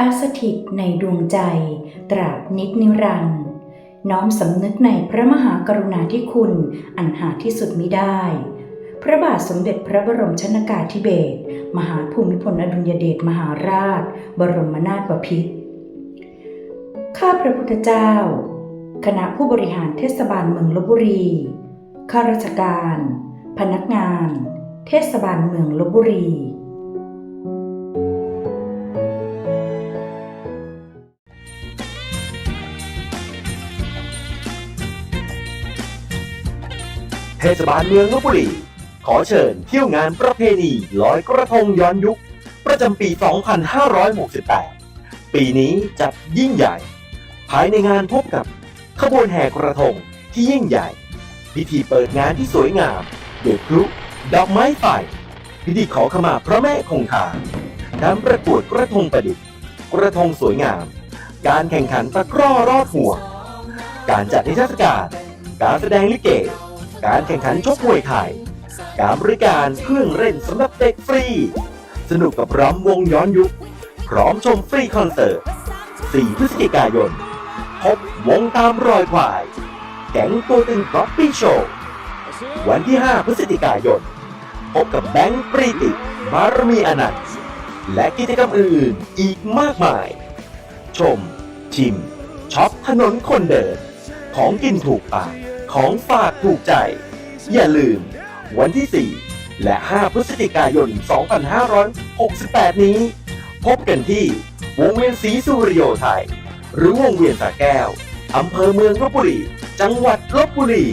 ท่าสถิตในดวงใจ ตราบนิจนิรันดร์น้อมสำนึกในพระมหากรุณาธิคุณอันหาที่สุดมิได้ พระบาทสมเด็จพระบรมชนากาธิเบศรมหาภูมิพลอดุลยเดชมหาราช บรมนาถบพิตรข้าพระพุทธเจ้า คณะผู้บริหารเทศบาลเมืองลบบุรี ข้าราชการ พนักงาน เทศบาลเมืองลบบุรี เทศบาลเมืองลบบุรี ขอเชิญเที่ยวงานประเพณีลอยกระทงย้อนยุค ประจำปี 2568 ปีนี้จัดยิ่งใหญ่ ภายในงานพบกับ ขบวนแห่กระทงที่ยิ่งใหญ่ พิธีเปิดงานที่สวยงามด้วยพลุดอกไม้ไฟพิธีขอขมาพระแม่คงคาการประกวดกระทงประดิษฐ์ กระทงสวยงาม การแข่งขันตะกร้อรอดห่วงการจัดนิทรรศการ การแสดงลิเก การแข่งขันชกมวยไทย การบริการเครื่องเล่นสำหรับเด็กฟรี สนุกกับร้อมวงย้อนยุค พร้อมชมฟรีคอนเสิร์ต 4 พฤศจิกายน พบวงตามรอยควาย แก๊งตัวตึงก๊อปปี้โชว์วันที่ 5 พฤศจิกายน พบกับแบงค์ปรีติบารมีอนันต์ และกิจกรรมอื่นๆ อีกมากมาย ชม ชิมช็อปถนนคนเดิน ของกินถูกปาก ของฝากถูกใจ อย่าลืม วันที่ 4 และ 5 พฤศจิกายน 2568 นี้ พบกันที่วงเวียนสีสุริโยไทย หรือวงเวียนสาแก้ว อำเภอเมืองลบบุรี จังหวัดลบบุรี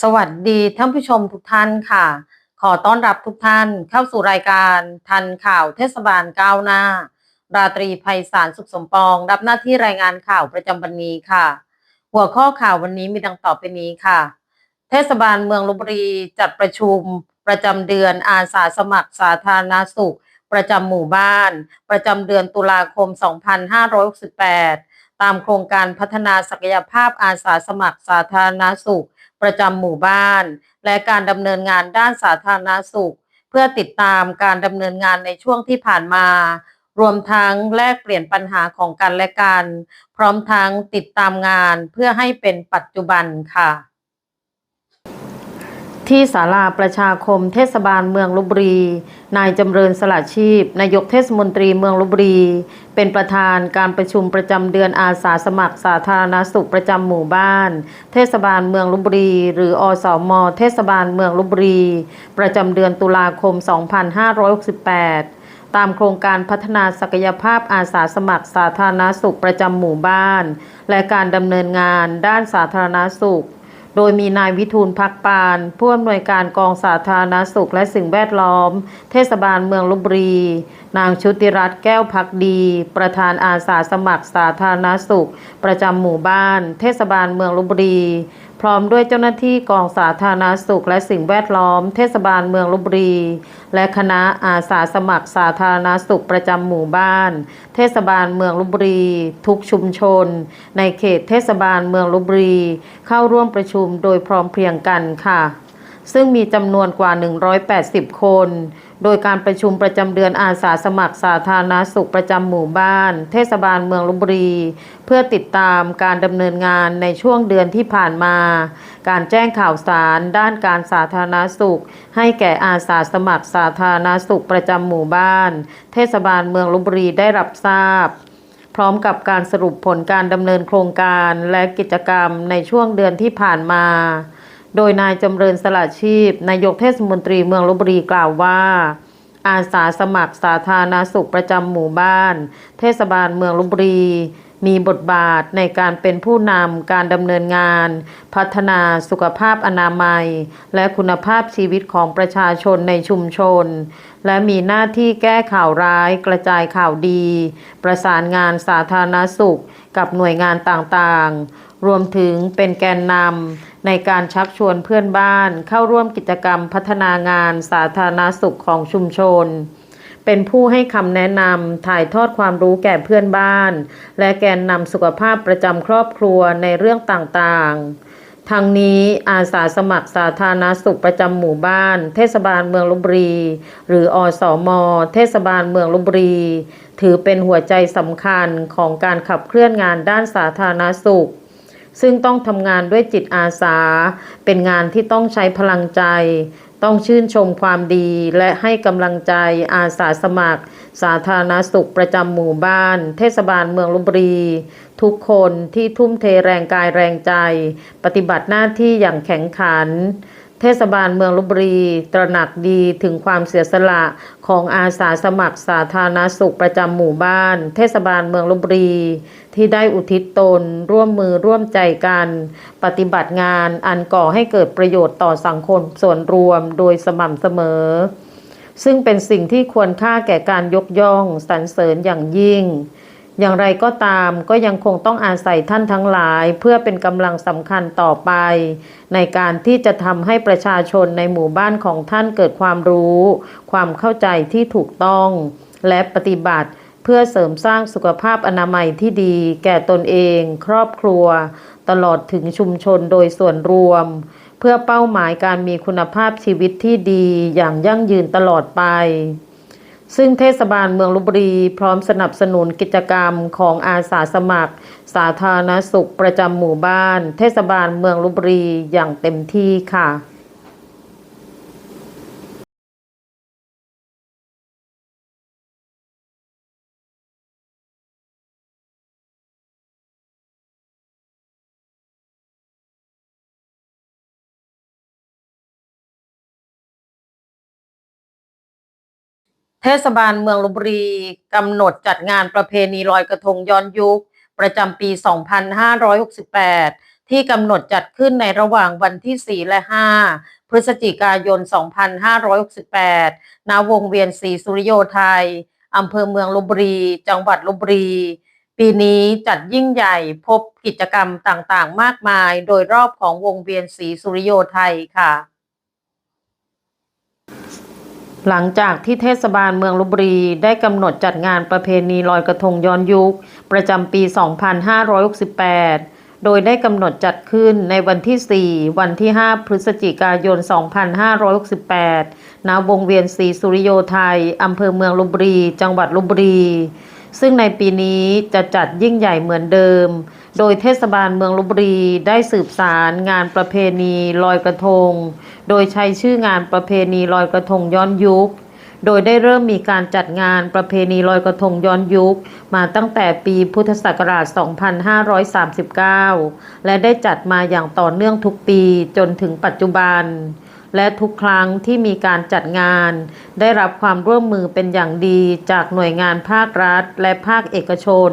สวัสดีท่านผู้ชมทุกท่านค่ะ ขอต้อนรับทุกท่านเข้าสู่รายการทันข่าวเทศบาลก้าวหน้า ราตรีไพศาลสุขสมปอง รับหน้าที่รายงานข่าวประจำวันนี้ค่ะ หัวข้อข่าววันนี้มีดังต่อไปนี้ค่ะ เทศบาลเมืองลบบุรีจัดประชุม ประจำเดือนอาสาสมัครสาธารณสุข ประจำหมู่บ้าน ประจำเดือนตุลาคม 2568 ตามโครงการพัฒนาศักยภาพอาสาสมัครสาธารณสุข ประจำหมู่บ้าน และการดำเนินงานด้านสาธารณสุข เพื่อติดตามการดำเนินงานในช่วงที่ผ่านมา รวมทั้งแลกเปลี่ยนปัญหาของกันและกัน พร้อมทั้งติดตามงานเพื่อให้เป็นปัจจุบันค่ะ ที่ศาลาประชาคมเทศบาลเมืองลบบุรี นายจำเริญสละชีพ นายกเทศมนตรีเมืองลบบุรี เป็นประธานการประชุมประจำเดือนอาสาสมัครสาธารณสุขประจำหมู่บ้าน เทศบาลเมืองลบบุรี หรืออสม เทศบาลเมืองลบบุรี ประจำเดือนตุลาคม 2568ตามโครงการพัฒนาศักยภาพอาสาสมัครสาธารณสุขประจำหมู่บ้าน และการดำเนินงานด้านสาธารณสุข โดยมีนายวิทูลพักปาน ผู้อำนวยการกองสาธารณสุขและสิ่งแวดล้อม เทศบาลเมืองลบบุรี นางชุติรัตน์แก้วพักดี ประธานอาสาสมัครสาธารณสุข ประจำหมู่บ้าน เทศบาลเมืองลบบุรี พร้อมด้วยเจ้าหน้าที่กองสาธารณสุขและสิ่งแวดล้อม เทศบาลเมืองลบบุรี และคณะอาสาสมัครสาธารณสุขประจำหมู่บ้าน เทศบาลเมืองลบบุรี ทุกชุมชน ในเขตเทศบาลเมืองลบบุรี เข้าร่วมประชุมโดยพร้อมเพรียงกันค่ะ ซึ่งมีจำนวนกว่า 180 คน โดยการประชุมประจำเดือนอาสาสมัครสาธารณสุขประจำหมู่บ้าน เทศบาลเมืองลบบุรี เพื่อติดตามการดำเนินงานในช่วงเดือนที่ผ่านมา การแจ้งข่าวสารด้านการสาธารณสุข ให้แก่อาสาสมัครสาธารณสุขประจำหมู่บ้าน เทศบาลเมืองลบบุรีได้รับทราบ พร้อมกับการสรุปผลการดำเนินโครงการและกิจกรรมในช่วงเดือนที่ผ่านมา โดยนายจำเริญสละชีพ นายกเทศมนตรีเมืองลบบุรีกล่าวว่า อาสาสมัครสาธารณสุขประจำหมู่บ้าน เทศบาลเมืองลบบุรีมีบทบาทในการเป็นผู้นำการดำเนินงาน พัฒนาสุขภาพอนามัย และคุณภาพชีวิตของประชาชนในชุมชน และมีหน้าที่แก้ข่าวร้ายกระจายข่าวดี ประสานงานสาธารณสุขกับหน่วยงานต่างๆ รวมถึงเป็นแกนนำ ในการชักชวนเพื่อนบ้านเข้าร่วมกิจกรรมพัฒนางานสาธารณสุขของชุมชน เป็นผู้ให้คำแนะนำถ่ายทอดความรู้แก่เพื่อนบ้าน และแกนนำสุขภาพประจำครอบครัวในเรื่องต่างๆ ทั้งนี้อาสาสมัครสาธารณสุขประจำหมู่บ้าน เทศบาลเมืองลบบุรี หรืออสมเทศบาลเมืองลบบุรี ถือเป็นหัวใจสำคัญของการขับเคลื่อนงานด้านสาธารณสุข ซึ่งต้องทำงานด้วยจิตอาสา เป็นงานที่ต้องใช้พลังใจ ต้องชื่นชมความดีและให้กำลังใจอาสาสมัคร สาธารณสุขประจำหมู่บ้าน เทศบาลเมืองลบบุรี ทุกคนที่ทุ่มเทแรงกายแรงใจ ปฏิบัติหน้าที่อย่างแข็งขัน เทศบาลเมืองลบบุรี ตระหนักดีถึงความเสียสละของอาสาสมัครสาธารณสุขประจำหมู่บ้าน เทศบาลเมืองลบบุรี ที่ได้อุทิศตน ร่วมมือร่วมใจกัน ปฏิบัติงานอันก่อให้เกิดประโยชน์ต่อสังคมส่วนรวมโดยสม่ำเสมอ ซึ่งเป็นสิ่งที่ควรค่าแก่การยกย่องสรรเสริญอย่างยิ่ง อย่างไรก็ตามก็ยังคงต้องอาศัยท่านทั้งหลาย เพื่อเป็นกำลังสำคัญต่อไป ในการที่จะทำให้ประชาชนในหมู่บ้านของท่านเกิดความรู้ ความเข้าใจที่ถูกต้อง และปฏิบัติเพื่อเสริมสร้างสุขภาพอนามัยที่ดี แก่ตนเอง ครอบครัว ตลอดถึงชุมชนโดยส่วนรวม เพื่อเป้าหมายการมีคุณภาพชีวิตที่ดีอย่างยั่งยืนตลอดไป ซึ่งเทศบาลเมืองลบบุรีพร้อมสนับสนุนกิจกรรมของอาสาสมัคร สาธารณสุขประจำหมู่บ้าน เทศบาลเมืองลบบุรีอย่างเต็มที่ค่ะ เทศบาลเมืองลบบุรีกำหนดจัดงานประเพณีลอยกระทงย้อนยุค ประจำปี 2568 ที่กำหนดจัดขึ้นในระหว่างวันที่ 4 และ 5 พฤศจิกายน 2568 ณ วงเวียนศรีสุริโยไทยอำเภอเมืองลบบุรี จังหวัดลบบุรี ปีนี้จัดยิ่งใหญ่พบกิจกรรมต่างๆ มากมาย โดยรอบของวงเวียนศรีสุริโยไทยค่ะ หลังจากที่เทศบาลเมืองลบบุรีได้กำหนดจัดงานประเพณีลอยกระทงย้อนยุค ประจำปี 2568 โดยได้กำหนดจัดขึ้นในวันที่ 4 วันที่ 5 พฤศจิกายน 2568 ณ วงเวียนศรีสุริโยไทยอำเภอเมืองลบบุรี จังหวัดลบบุรี ซึ่งในปีนี้จะจัดยิ่งใหญ่เหมือนเดิม โดยเทศบาลเมืองลบบุรีได้สืบสารงานประเพณีลอยกระทง โดยใช้ชื่องานประเพณีลอยกระทงย้อนยุค โดยได้เริ่มมีการจัดงานประเพณีลอยกระทงย้อนยุค มาตั้งแต่ปีพุทธศักราช 2539 และได้จัดมาอย่างต่อเนื่องทุกปีจนถึงปัจจุบัน และทุกครั้งที่มีการจัดงาน ได้รับความร่วมมือเป็นอย่างดีจากหน่วยงานภาครัฐ และภาคเอกชน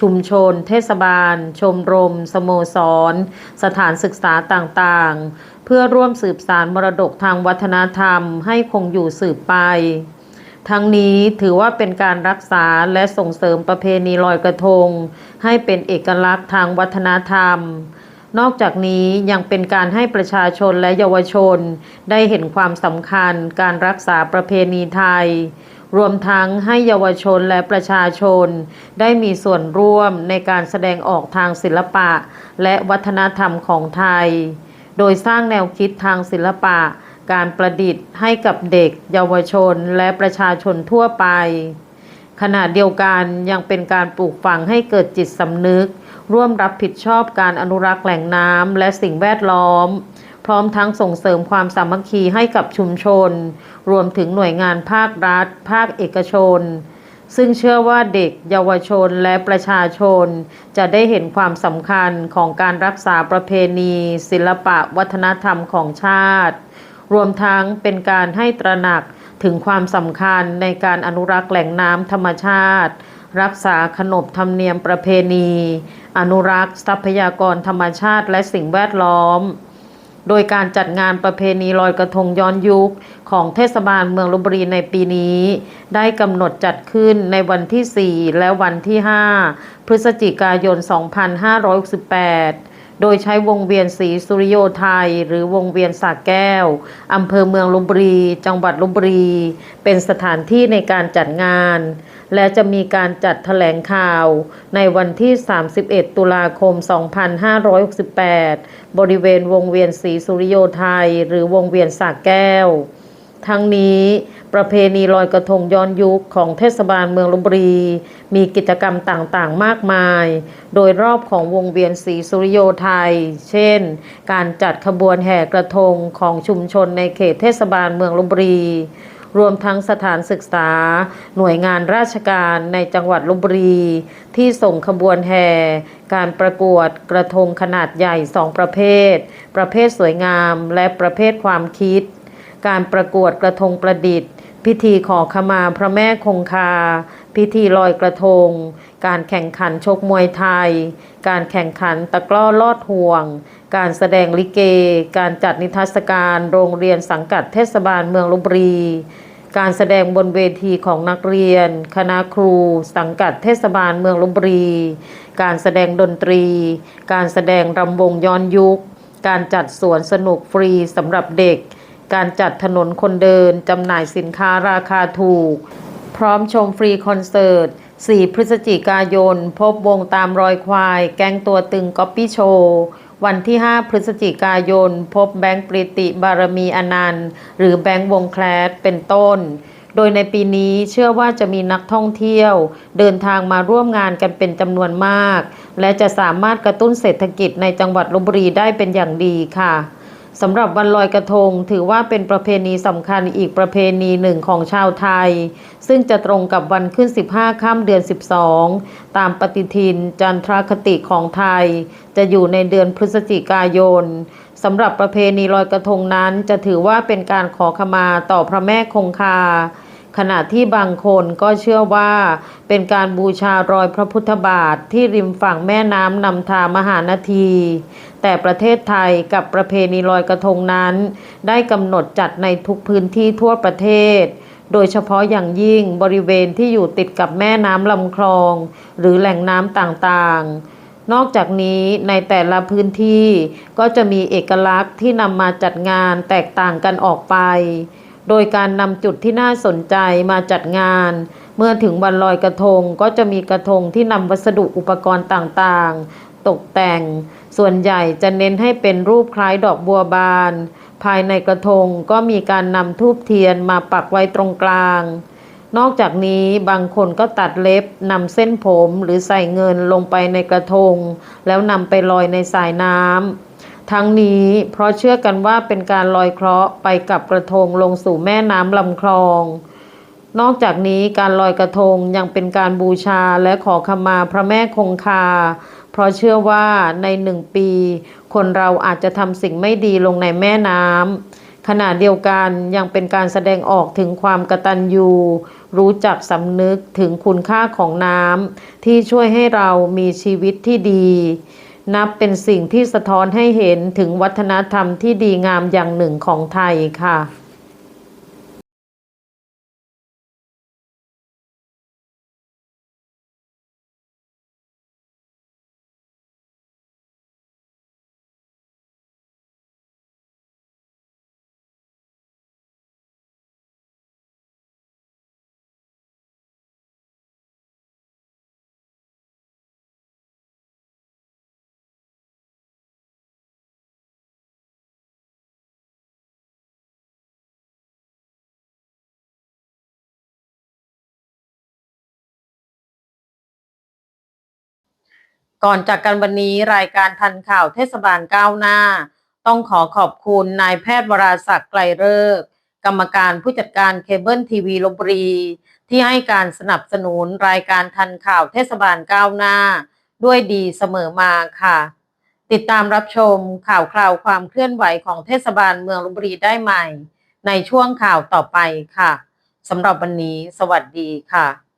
ชุมชน เทศบาล ชมรม สโมสร สถานศึกษาต่างๆ เพื่อร่วมสืบสารมรดกทางวัฒนธรรมให้คงอยู่สืบไปทั้งนี้ถือว่าเป็นการรักษาและส่งเสริมประเพณีลอยกระทง ให้เป็นเอกลักษณ์ทางวัฒนธรรม นอกจากนี้ยังเป็นการให้ประชาชนและเยาวชน ได้เห็นความสำคัญการรักษาประเพณีไทย รวมทั้งให้เยาวชนและประชาชน ได้มีส่วนร่วมในการแสดงออกทางศิลปะ และวัฒนธรรมของไทย โดยสร้างแนวคิดทางศิลปะ การประดิษฐ์ให้กับเด็ก เยาวชนและประชาชนทั่วไปขณะเดียวกันยังเป็นการปลูกฝังให้เกิดจิตสำนึก ร่วมรับผิดชอบการอนุรักษ์แหล่งน้ำและสิ่งแวดล้อม พร้อมทั้งส่งเสริมความสามัคคีให้กับชุมชน รวมถึงหน่วยงานภาครัฐ ภาคเอกชน ซึ่งเชื่อว่าเด็กเยาวชนและประชาชน จะได้เห็นความสำคัญของการรักษาประเพณี ศิลปะวัฒนธรรมของชาติ รวมทั้งเป็นการให้ตระหนักถึงความสำคัญในการอนุรักษ์แหล่งน้ำธรรมชาติ รักษาขนบธรรมเนียมประเพณี อนุรักษ์ ทรัพยากรธรรมชาติและสิ่งแวดล้อม โดยการจัดงานประเพณีลอยกระทงย้อนยุคของเทศบาลเมืองลบบุรีในปีนี้ ได้กำหนดจัดขึ้นในวันที่ 4 และวันที่ 5 พฤศจิกายน 2568โดยใช้วงเวียนศรีสุริโยไทย หรือวงเวียนสากแก้ว อำเภอเมืองลบบุรี จังหวัดลบบุรี เป็นสถานที่ในการจัดงาน และจะมีการจัดแถลงข่าว ในวันที่ 31 ตุลาคม 2568 บริเวณวงเวียนศรีสุริโยไทย หรือวงเวียนสากแก้ว ทั้งนี้ประเพณีลอยกระทงย้อนยุคของเทศบาลเมืองลบบุรี มีกิจกรรมต่างๆ มากมาย โดยรอบของวงเวียนศรีสุริโยไทย เช่น การจัดขบวนแห่กระทงของชุมชนในเขตเทศบาลเมืองลบบุรี รวมทั้งสถานศึกษา หน่วยงานราชการในจังหวัดลบบุรี ที่ส่งขบวนแห่การประกวดกระทงขนาดใหญ่สองประเภท ประเภทสวยงามและประเภทความคิด การประกวดกระทงประดิษฐ์ พิธีขอขมาพระแม่คงคา พิธีลอยกระทง การแข่งขันชกมวยไทย การแข่งขันตะกร้อลอดห่วง การแสดงลิเก การจัดนิทรรศการโรงเรียนสังกัดเทศบาลเมืองลบบุรี การแสดงบนเวทีของนักเรียน คณะครู สังกัดเทศบาลเมืองลบบุรี การแสดงดนตรี การแสดงรำวงย้อนยุค การจัดสวนสนุกฟรีสำหรับเด็ก การจัดถนนคนเดินจำหน่ายสินค้าราคาถูก พร้อมชมฟรีคอนเสิร์ต 4 พฤศจิกายน พบวงตามรอยควาย แก๊งตัวตึงก๊อปปี้โชว์ วันที่ 5 พฤศจิกายน พบแบงค์ปริติบารมีอนันต์ หรือแบงค์วงแคลสเป็นต้น โดยในปีนี้เชื่อว่าจะมีนักท่องเที่ยว เดินทางมาร่วมงานกันเป็นจำนวนมาก และจะสามารถกระตุ้นเศรษฐกิจในจังหวัดลบบุรีได้เป็นอย่างดีค่ะ สำหรับวันลอยกระทง ถือว่าเป็นประเพณีสำคัญอีกประเพณีหนึ่งของชาวไทย ซึ่งจะตรงกับวันขึ้น 15 ค่ำเดือน 12 ตามปฏิทินจันทรคติของไทย จะอยู่ในเดือนพฤศจิกายนสำหรับประเพณีลอยกระทงนั้นจะถือว่าเป็นการขอขมาต่อพระแม่คงคา ขณะที่บางคนก็เชื่อว่าเป็นการบูชารอยพระพุทธบาทที่ริมฝั่งแม่น้ำนำทามหานาที แต่ประเทศไทยกับประเพณีลอยกระทงนั้น ได้กำหนดจัดในทุกพื้นที่ทั่วประเทศ โดยเฉพาะอย่างยิ่งบริเวณที่อยู่ติดกับแม่น้ำลำคลอง หรือแหล่งน้ำต่างๆ นอกจากนี้ในแต่ละพื้นที่ก็จะมีเอกลักษณ์ที่นำมาจัดงานแตกต่างกันออกไป โดยการนำจุดที่น่าสนใจมาจัดงาน เมื่อถึงวันลอยกระทงก็จะมีกระทงที่นำวัสดุอุปกรณ์ต่างๆ ตกแต่ง ส่วนใหญ่จะเน้นให้เป็นรูปคล้ายดอกบัวบาน ภายในกระทงก็มีการนำทูบเทียนมาปักไว้ตรงกลาง นอกจากนี้บางคนก็ตัดเล็บนำเส้นผมหรือใส่เงินลงไปในกระทง แล้วนำไปลอยในสายน้ำ ทั้งนี้เพราะเชื่อกันว่าเป็นการลอยเคราะห์ไปกับกระทงลงสู่แม่น้ำลำคลอง นอกจากนี้การลอยกระทงยังเป็นการบูชาและขอขมาพระแม่คงคา เพราะเชื่อว่าในหนึ่งปี คนเราอาจจะทำสิ่งไม่ดีลงในแม่น้ำขณะเดียวกันยังเป็นการแสดงออกถึงความกตัญญูรู้จักสำนึกถึงคุณค่าของน้ำที่ช่วยให้เรามีชีวิตที่ดี นับเป็นสิ่งที่สะท้อนให้เห็นถึงวัฒนธรรมที่ดีงามอย่างหนึ่งของไทยค่ะ ก่อนจากกันวันนี้รายการทันข่าวเทศบาลก้าวหน้า ต้องขอขอบคุณนายแพทย์วราศักดิ์ไกลเลิกกรรมการผู้จัดการเคเบิลทีวีลบบุรี ที่ให้การสนับสนุนรายการทันข่าวเทศบาลก้าวหน้า ด้วยดีเสมอมาค่ะ ติดตามรับชมข่าวคราวความเคลื่อนไหวของเทศบาลเมืองลบบุรีได้ใหม่ ในช่วงข่าวต่อไปค่ะสำหรับวันนี้ สวัสดีค่ะ